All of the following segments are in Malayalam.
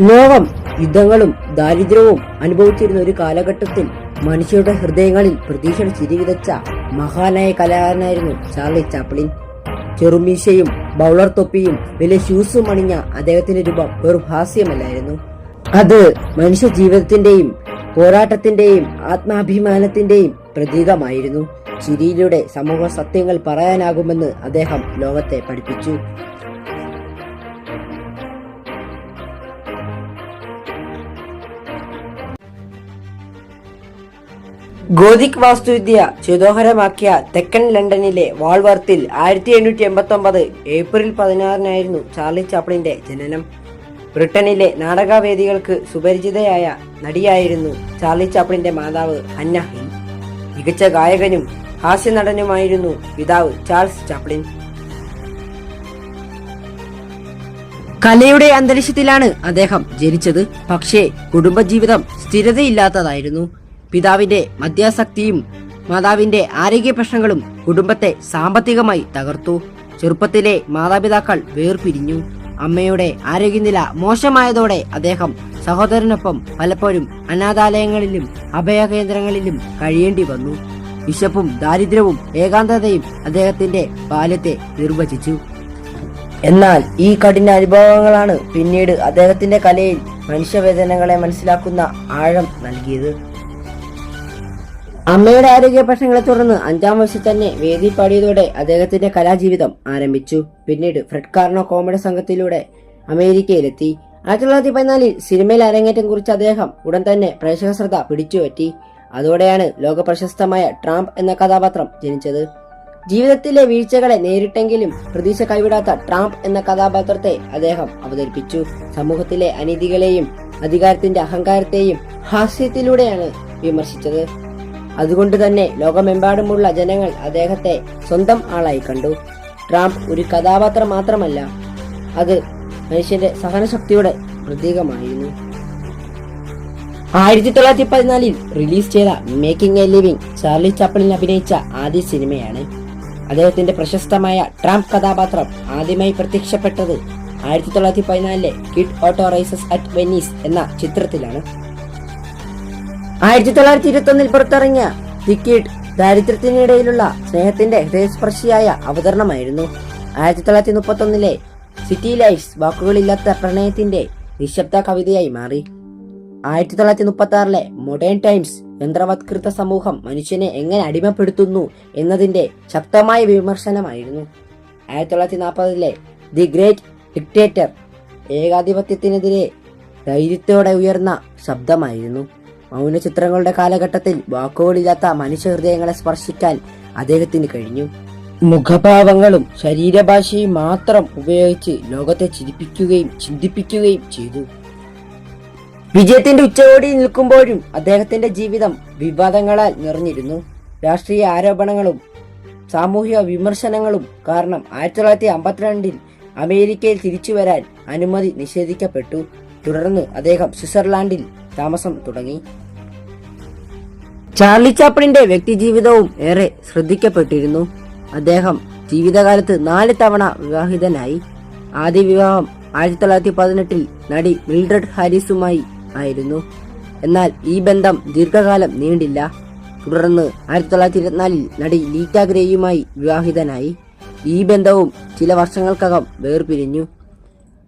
ലോകം യുദ്ധങ്ങളും ദാരിദ്ര്യവും അനുഭവിച്ചിരുന്ന ഒരു കാലഘട്ടത്തിൽ മനുഷ്യരുടെ ഹൃദയങ്ങളിൽ പ്രതീക്ഷയുടെ ചിരി വിതച്ച മഹാനായ കലാകാരനായിരുന്നു ചാർലി ചാപ്ലിൻ. ചെറുമീശയും ബൗളർ തൊപ്പിയും വലിയ ഷൂസും അണിഞ്ഞ അദ്ദേഹത്തിന്റെ രൂപം വെറും ഹാസ്യമല്ലായിരുന്നു. അത് മനുഷ്യ ജീവിതത്തിന്റെയും പോരാട്ടത്തിന്റെയും ആത്മാഭിമാനത്തിന്റെയും പ്രതീകമായിരുന്നു. ചിരിയിലൂടെ സമൂഹ സത്യങ്ങൾ പറയാനാകുമെന്ന് അദ്ദേഹം ലോകത്തെ പഠിപ്പിച്ചു. ഗോതിക് വാസ്തുവിദ്യ ചിതോഹരമാക്കിയ തെക്കൻ ലണ്ടനിലെ വാൾവർത്തിൽ ആയിരത്തി എണ്ണൂറ്റി എൺപത്തി ഒമ്പത് ഏപ്രിൽ പതിനാറിനായിരുന്നു ചാർലി ചാപ്ലിന്റെ ജനനം. ബ്രിട്ടനിലെ നാടകവേദികൾക്ക് സുപരിചിതയായ നടിയായിരുന്നു ചാർലി ചാപ്ലിന്റെ മാതാവ് അന്ന ഹിൽ. മികച്ച ഗായകനും ഹാസ്യനടനുമായിരുന്നു പിതാവ് ചാൾസ് ചാപ്ലിൻ. കലയുടെ അന്തരീക്ഷത്തിലാണ് അദ്ദേഹം ജനിച്ചത്. പക്ഷേ കുടുംബജീവിതം സ്ഥിരതയില്ലാത്തതായിരുന്നു. പിതാവിന്റെ മദ്യാസക്തിയും മാതാവിന്റെ ആരോഗ്യ പ്രശ്നങ്ങളും കുടുംബത്തെ സാമ്പത്തികമായി തകർത്തു. ചെറുപ്പത്തിലെ മാതാപിതാക്കൾ വേർപിരിഞ്ഞു. അമ്മയുടെ ആരോഗ്യനില മോശമായതോടെ അദ്ദേഹം സഹോദരനൊപ്പം പലപ്പോഴും അനാഥാലയങ്ങളിലും അഭയകേന്ദ്രങ്ങളിലും കഴിയേണ്ടി വന്നു. വിശപ്പും ദാരിദ്ര്യവും ഏകാന്തതയും അദ്ദേഹത്തിന്റെ ബാല്യത്തെ നിർവചിച്ചു. എന്നാൽ ഈ കഠിന അനുഭവങ്ങളാണ് പിന്നീട് അദ്ദേഹത്തിന്റെ കലയിൽ മനുഷ്യവേദനകളെ മനസ്സിലാക്കുന്ന ആഴം നൽകിയത്. അമ്മയുടെ ആരോഗ്യ പ്രശ്നങ്ങളെ തുടർന്ന് അഞ്ചാം വയസ്സിൽ തന്നെ വേദി പാടിയതോടെ അദ്ദേഹത്തിന്റെ കലാജീവിതം ആരംഭിച്ചു. പിന്നീട് ഫ്രെഡ് കാർണോ കോമഡി സംഘത്തിലൂടെ അമേരിക്കയിലെത്തി. ആയിരത്തി തൊള്ളായിരത്തി പതിനാലിൽ സിനിമയിൽ അരങ്ങേറ്റം കുറിച്ച അദ്ദേഹം ഉടൻ തന്നെ പ്രേക്ഷക ശ്രദ്ധ പിടിച്ചുപറ്റി. അതോടെയാണ് ലോക പ്രശസ്തമായ ട്രാംപ് എന്ന കഥാപാത്രം ജനിച്ചത്. ജീവിതത്തിലെ വീഴ്ചകളെ നേരിട്ടെങ്കിലും പ്രതീക്ഷ കൈവിടാത്ത ട്രാംപ് എന്ന കഥാപാത്രത്തെ അദ്ദേഹം അവതരിപ്പിച്ചു. സമൂഹത്തിലെ അനീതികളെയും അധികാരത്തിന്റെ അഹങ്കാരത്തെയും ഹാസ്യത്തിലൂടെയാണ് വിമർശിച്ചത്. അതുകൊണ്ട് തന്നെ ലോകമെമ്പാടുമുള്ള ജനങ്ങൾ അദ്ദേഹത്തെ സ്വന്തം ആളായി കണ്ടു. ട്രാംപ് ഒരു കഥാപാത്രം മാത്രമല്ല അത് മനുഷ്യന്റെ സഹനശക്തിയുടെ പ്രതീകമായിരുന്നു. ആയിരത്തി തൊള്ളായിരത്തി പതിനാലിൽ റിലീസ് ചെയ്ത Making a Living Charlie Chaplin അഭിനയിച്ച ആദ്യ സിനിമയാണ്. അദ്ദേഹത്തിന്റെ പ്രശസ്തമായ ട്രാംപ് കഥാപാത്രം ആദ്യമായി പ്രത്യക്ഷപ്പെട്ടത് ആയിരത്തി തൊള്ളായിരത്തി പതിനാലിലെ കിഡ് ഓട്ടോറൈസസ് അറ്റ് വെനീസ് എന്ന ചിത്രത്തിലാണ്. ആയിരത്തി തൊള്ളായിരത്തി ഇരുപത്തി ഒന്നിൽ പുറത്തിറങ്ങിയ ടിക്കറ്റ് ദാരിദ്ര്യത്തിനിടയിലുള്ള സ്നേഹത്തിന്റെ ഹൃദയസ്പർശിയായ അവതരണമായിരുന്നു. ആയിരത്തി തൊള്ളായിരത്തി മുപ്പത്തി ഒന്നിലെ സിറ്റി ലൈഫ്സ് വാക്കുകളില്ലാത്ത പ്രണയത്തിന്റെ നിശബ്ദ കവിതയായി മാറി. ആയിരത്തി തൊള്ളായിരത്തി മുപ്പത്തി ആറിലെ മോഡേൺ ടൈംസ് യന്ത്രവത്കൃത സമൂഹം മനുഷ്യനെ എങ്ങനെ അടിമപ്പെടുത്തുന്നു എന്നതിന്റെ ശക്തമായ വിമർശനമായിരുന്നു. ആയിരത്തി തൊള്ളായിരത്തി നാൽപ്പതിലെ ദി ഗ്രേറ്റ് ഡിക്റ്റേറ്റർ ഏകാധിപത്യത്തിനെതിരെ ധൈര്യത്തോടെ ഉയർന്ന ശബ്ദമായിരുന്നു. മൗന ചിത്രങ്ങളുടെ കാലഘട്ടത്തിൽ വാക്കുകളില്ലാത്ത മനുഷ്യഹൃദയങ്ങളെ സ്പർശിക്കാൻ അദ്ദേഹത്തിന് കഴിഞ്ഞു. മുഖഭാവങ്ങളും ശരീരഭാഷയും മാത്രം ഉപയോഗിച്ച് ലോകത്തെ ചിരിപ്പിക്കുകയും ചിന്തിപ്പിക്കുകയും ചെയ്തു. വിജയത്തിന്റെ ഉച്ചകോടി നിൽക്കുമ്പോഴും അദ്ദേഹത്തിന്റെ ജീവിതം വിവാദങ്ങളാൽ നിറഞ്ഞിരുന്നു. രാഷ്ട്രീയ ആരോപണങ്ങളും സാമൂഹിക വിമർശനങ്ങളും കാരണം ആയിരത്തി തൊള്ളായിരത്തി അമ്പത്തിരണ്ടിൽ അമേരിക്കയിൽ തിരിച്ചു വരാൻ അനുമതി നിഷേധിക്കപ്പെട്ടു. തുടർന്ന് അദ്ദേഹം സ്വിറ്റ്സർലാൻഡിൽ താമസം തുടങ്ങി. ചാർലി ചാപ്പിളിന്റെ വ്യക്തിജീവിതവും ഏറെ ശ്രദ്ധിക്കപ്പെട്ടിരുന്നു. അദ്ദേഹം ജീവിതകാലത്ത് നാല് തവണ വിവാഹിതനായി. ആദ്യ വിവാഹം ആയിരത്തി തൊള്ളായിരത്തി പതിനെട്ടിൽ നടി മിൽഡ്രഡ് ഹാരിസുമായി ആയിരുന്നു. എന്നാൽ ഈ ബന്ധം ദീർഘകാലം നീണ്ടില്ല. തുടർന്ന് ആയിരത്തി തൊള്ളായിരത്തി ഇരുപത്തിനാലിൽ നടി ലീറ്റ ഗ്രേയുമായി വിവാഹിതനായി. ഈ ബന്ധവും ചില വർഷങ്ങൾക്കകം വേർപിരിഞ്ഞു.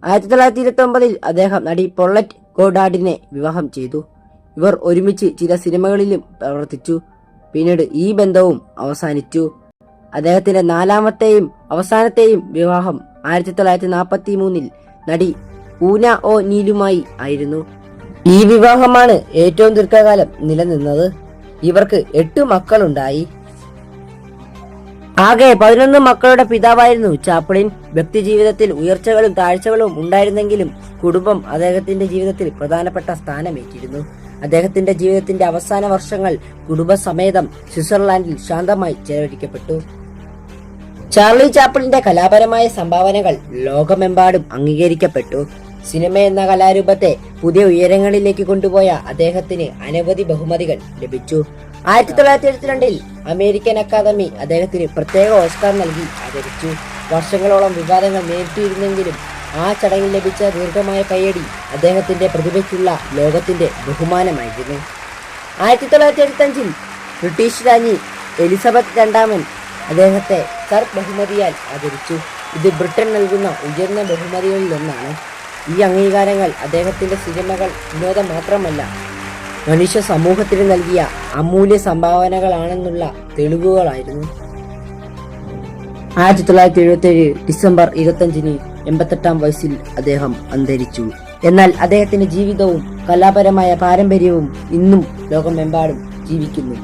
ആയിരത്തി തൊള്ളായിരത്തി ഇരുപത്തി ഒമ്പതിൽ അദ്ദേഹം നടി പൊള്ളറ്റ് ഗോഡാഡിനെ വിവാഹം ചെയ്തു. ഇവർ ഒരുമിച്ച് ചില സിനിമകളിലും പ്രവർത്തിച്ചു. പിന്നീട് ഈ ബന്ധവും അവസാനിച്ചു. അദ്ദേഹത്തിന്റെ നാലാമത്തെയും അവസാനത്തെയും വിവാഹം ആയിരത്തി തൊള്ളായിരത്തി നാൽപ്പത്തി മൂന്നിൽ നടി ഊന ഒ നീലുമായി ആയിരുന്നു. ഈ വിവാഹമാണ് ഏറ്റവും ദീർഘകാലം നിലനിന്നത്. ഇവർക്ക് എട്ട് മക്കളുണ്ടായി. ആകെ പതിനൊന്ന് മക്കളുടെ പിതാവായിരുന്നു ചാപ്പിളിൻ. വ്യക്തിജീവിതത്തിൽ ഉയർച്ചകളും താഴ്ചകളും ഉണ്ടായിരുന്നെങ്കിലും കുടുംബം അദ്ദേഹത്തിന്റെ ജീവിതത്തിൽ പ്രധാനപ്പെട്ട സ്ഥാനമേറ്റിരുന്നു. അദ്ദേഹത്തിന്റെ ജീവിതത്തിന്റെ അവസാന വർഷങ്ങൾ കുടുംബസമേതം സ്വിറ്റ്സർലാൻഡിൽ ശാന്തമായി ചെലവഴിക്കപ്പെട്ടു. ചാർലി ചാപ്പിളിന്റെ കലാപരമായ സംഭാവനകൾ ലോകമെമ്പാടും അംഗീകരിക്കപ്പെട്ടു. സിനിമ എന്ന കലാരൂപത്തെ പുതിയ ഉയരങ്ങളിലേക്ക് കൊണ്ടുപോയ അദ്ദേഹത്തിന് അനവധി ബഹുമതികൾ ലഭിച്ചു. ആയിരത്തി തൊള്ളായിരത്തി എഴുപത്തിരണ്ടിൽ അമേരിക്കൻ അക്കാദമി അദ്ദേഹത്തിന് പ്രത്യേക ഓസ്കാർ നൽകി. ആദരിച്ചു. വർഷങ്ങളോളം വിവാദങ്ങൾ നേരിട്ടിരുന്നെങ്കിലും ആ ചടങ്ങിൽ ലഭിച്ച ദീർഘമായ കയ്യടി അദ്ദേഹത്തിന്റെ പ്രതിഭയ്ക്കുള്ള ലോകത്തിന്റെ ബഹുമാനമായിരുന്നു. ആയിരത്തി തൊള്ളായിരത്തി എഴുപത്തഞ്ചിൽ ബ്രിട്ടീഷ് രാജ്ഞി എലിസബത്ത് രണ്ടാമൻ അദ്ദേഹത്തെ സർ ബഹുമതിയാൽ ആദരിച്ചു. ഇത് ബ്രിട്ടൻ നൽകുന്ന ഉയർന്ന ബഹുമതികളിലൊന്നാണ്. ഈ അംഗീകാരങ്ങൾ അദ്ദേഹത്തിന്റെ സിനിമകൾ വിനോദം മാത്രമല്ല മനുഷ്യ സമൂഹത്തിന് നൽകിയ അമൂല്യ സംഭാവനകളാണെന്നുള്ള തെളിവുകളായിരുന്നു. ആയിരത്തി തൊള്ളായിരത്തി എഴുപത്തി ഡിസംബർ ഇരുപത്തഞ്ചിന് എൺപത്തെട്ടാം വയസ്സിൽ അദ്ദേഹം അന്തരിച്ചു. എന്നാൽ അദ്ദേഹത്തിന്റെ ജീവിതവും കലാപരമായ പാരമ്പര്യവും ഇന്നും ലോകമെമ്പാടും ജീവിക്കുന്നു.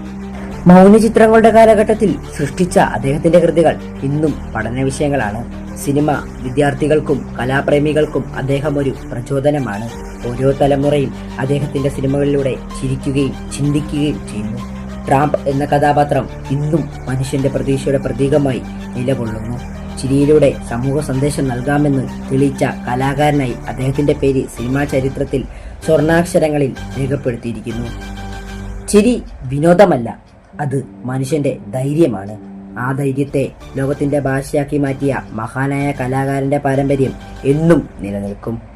മൗനചിത്രങ്ങളുടെ കാലഘട്ടത്തിൽ സൃഷ്ടിച്ച അദ്ദേഹത്തിന്റെ കൃതികൾ ഇന്നും പഠന വിഷയങ്ങളാണ് സിനിമ വിദ്യാർത്ഥികൾക്കും കലാപ്രേമികൾക്കും അദ്ദേഹം ഒരു പ്രചോദനമാണ്. ഓരോ തലമുറയും അദ്ദേഹത്തിന്റെ സിനിമകളിലൂടെ ചിരിക്കുകയും ചിന്തിക്കുകയും ചെയ്യുന്നു. ട്രാംപ് എന്ന കഥാപാത്രം ഇന്നും മനുഷ്യന്റെ പ്രതീക്ഷയുടെ പ്രതീകമായി നിലകൊള്ളുന്നു. ചിരിയിലൂടെ സമൂഹ സന്ദേശം നൽകാമെന്ന് തെളിയിച്ച കലാകാരനായി അദ്ദേഹത്തിന്റെ പേര് സിനിമാ ചരിത്രത്തിൽ സ്വർണാക്ഷരങ്ങളിൽ രേഖപ്പെടുത്തിയിരിക്കുന്നു. ചിരി വിനോദമല്ല അത് മനുഷ്യന്റെ ധൈര്യമാണ്. ആ ധൈര്യത്തെ ലോകത്തിന്റെ ഭാഷയാക്കി മാറ്റിയ മഹാനായ കലാകാരന്റെ പാരമ്പര്യം എന്നും നിലനിൽക്കും.